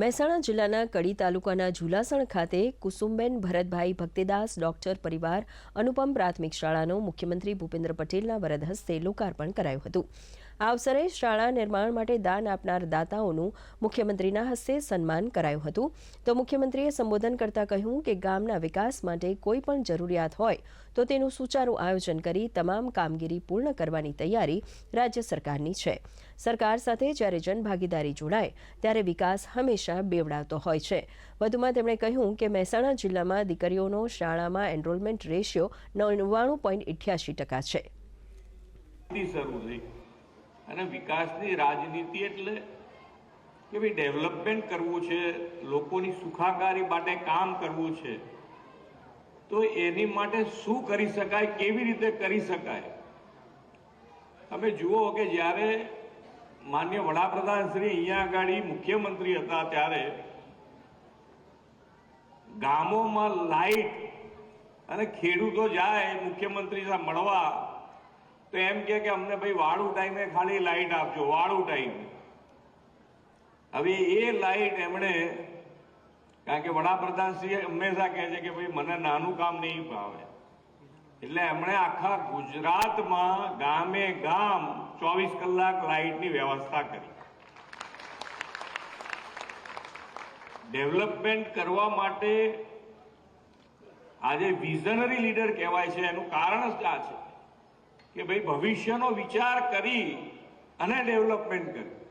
મહેસાણા જિલ્લાના કડી તાલુકાના ઝુલાસણ ખાતે કુસુમબેન ભરતભાઈ ભક્તિદાસ, ડોક્ટર પરિવાર, અનુપમ પ્રાથમિક શાળાનું મુખ્યમંત્રી ભૂપેન્દ્ર પટેલના વરદ હસ્તે લોકાર્પણ કરાયું હતું. આ અવસરે શાળા નિર્માણ માટે દાન આપનાર દાતાઓનું મુખ્યમંત્રીના હસ્તે સન્માન કરાયું હતું. તો મુખ્યમંત્રીએ સંબોધન કરતા કહ્યું કે ગામના વિકાસ માટે કોઈ પણ જરૂરિયાત હોય તો તેનું સુચારું આયોજન કરી તમામ કામગીરી પૂર્ણ કરવાની તૈયારી રાજ્ય સરકારની છે. સરકાર સાથે જ્યારે જનભાગીદારી જોડાય, ત્યારે વિકાસ હંમેશા બેવડાવતો હોય છે. વધુમાં તેમણે કહ્યું કે મહેસાણા જિલ્લામાં દીકરીઓનો શાળામાં એનરોલમેન્ટ રેશિયો નવ્વાણું પોઈન્ટ ઇઠ્યાસી ટકા છે. અને વિકાસની રાજનીતિ એટલે કે ભાઈ ડેવલપમેન્ટ કરવું છે, લોકોની સુખાકારી માટે કામ કરવું છે, તો એની માટે શું કરી શકાય, કેવી રીતે કરી શકાય? તમે જુઓ કે જ્યારે માન્ય વડાપ્રધાન શ્રી અહીંયા આગળ મુખ્યમંત્રી હતા ત્યારે ગામોમાં લાઈટ અને ખેડૂતો જાય મુખ્યમંત્રી મળવા તો એમ કે અમને ભાઈ વાળું ટાઈમે ખાલી લાઈટ આપજો, વાળું ટાઈમ હવે એ લાઈટ એમણે, કારણ કે વડાપ્રધાન શ્રી હંમેશા કહે છે કે ભાઈ મને નાનું કામ નહીં ભાવે. એટલે એમણે આખા ગુજરાતમાં ગામે ગામ ચોવીસ કલાક લાઈટની વ્યવસ્થા કરી. ડેવલપમેન્ટ કરવા માટે આજે વિઝનરી લીડર કહેવાય છે, એનું કારણ જ આ છે. કે ભાઈ ભવિષ્યનો વિચાર કરી અને ડેવલપમેન્ટ કર્યું